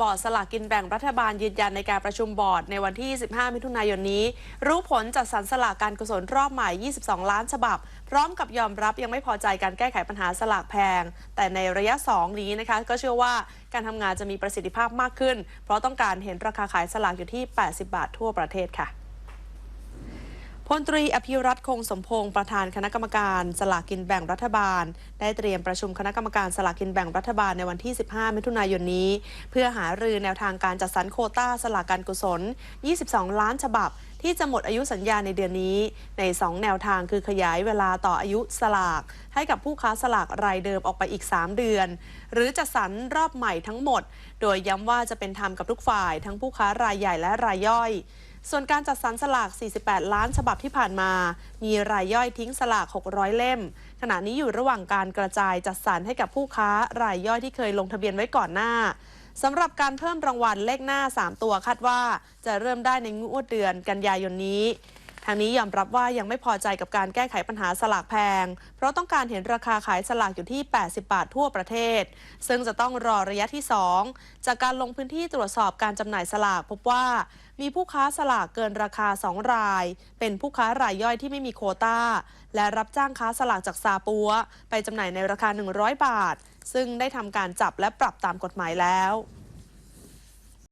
บอร์ดสลากกินแบ่งรัฐบาลยืนยันในการประชุมบอร์ดในวันที่ 15 มิถุนายนนี้ รู้ผลจัดสรรสลากการกุศลรอบใหม่ 22 ล้านฉบับ พร้อมกับยอมรับยังไม่พอใจการแก้ไขปัญหาสลากแพง แต่ในระยะ 2 นี้นะคะ ก็เชื่อว่าการทำงานจะมีประสิทธิภาพมากขึ้น เพราะต้องการเห็นราคาขายสลากอยู่ที่ 80 บาททั่วประเทศค่ะ พลตรีอภิรัตคงสมพงศ์ประธานคณะกรรมการสลากกินแบ่งรัฐบาล ได้เตรียมประชุมคณะกรรมการสลากกินแบ่งรัฐบาลในวันที่ 15 มิถุนายนนี้ เพื่อหารือแนวทางการจัดสรรโคต้าสลากการกุศล 22 ล้านฉบับ ที่จะหมดอายุสัญญาในเดือนนี้ ใน 2 แนวทางคือขยายเวลาต่ออายุสลาก ให้กับผู้ค้าสลากรายเดิมออกไปอีก 3 เดือน หรือจัดสรรรอบใหม่ทั้งหมด โดยย้ำว่าจะเป็นธรรมกับทุกฝ่าย ทั้งผู้ค้ารายใหญ่และรายย่อย ส่วนการจัดสรรสลาก 48 ล้านฉบับที่ผ่านมา มีรายย่อยทิ้งสลาก 600 เล่ม ขณะนี้อยู่ระหว่างการกระจายจัดสรรให้กับผู้ค้ารายย่อยที่เคยลงทะเบียนไว้ก่อนหน้าสำหรับการเพิ่มรางวัลเลขหน้า 3 ตัวคาดว่า จะเริ่มได้ในงวดเดือนกันยายนนี้างนี้ยอมรับว่ายังไม่พอใจกับการแก้ไขปัญหาสลากแพง เพราะต้องการเห็นราคาขายสลากอยู่ที่ 80 บาททั่วประเทศ ซึ่งจะต้องรอระยะที่ 2 จากการลงพื้นที่ตรวจสอบการจำหน่ายสลากพบว่ามีผู้ค้าสลากเกินราคา 2 ราย เป็นผู้ค้ารายย่อยที่ไม่มีโคตา้า และรับจ้างค้าสลากจากซาปัว ไปจำหน่ายในราคา 100 บาท ซึ่งได้ทำการจับและปรับตามกฎหมายแล้ว